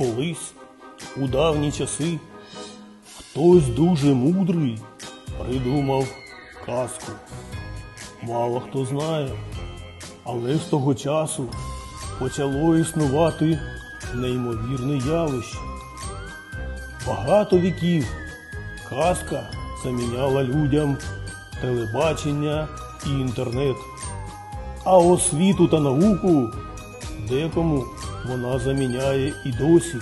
Колись, у давні часи, хтось дуже мудрий придумав казку. Мало хто знає, але з того часу почало існувати неймовірне явище. Багато віків казка заміняла людям телебачення і інтернет. А освіту та науку декому вона заміняє і досі.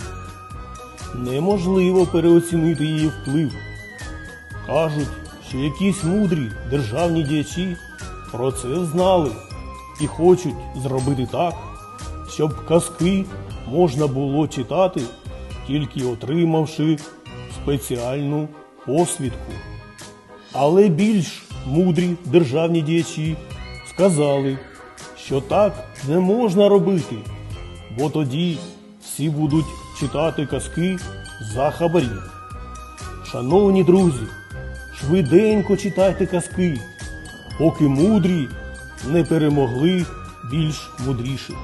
Неможливо переоцінити її вплив. Кажуть, що якісь мудрі державні діячі про це знали і хочуть зробити так, щоб казки можна було читати, тільки отримавши спеціальну посвідку. Але більш мудрі державні діячі сказали, що так не можна робити, бо тоді всі будуть читати казки за хабарі. Шановні друзі, швиденько читайте казки, поки мудрі не перемогли більш мудріших.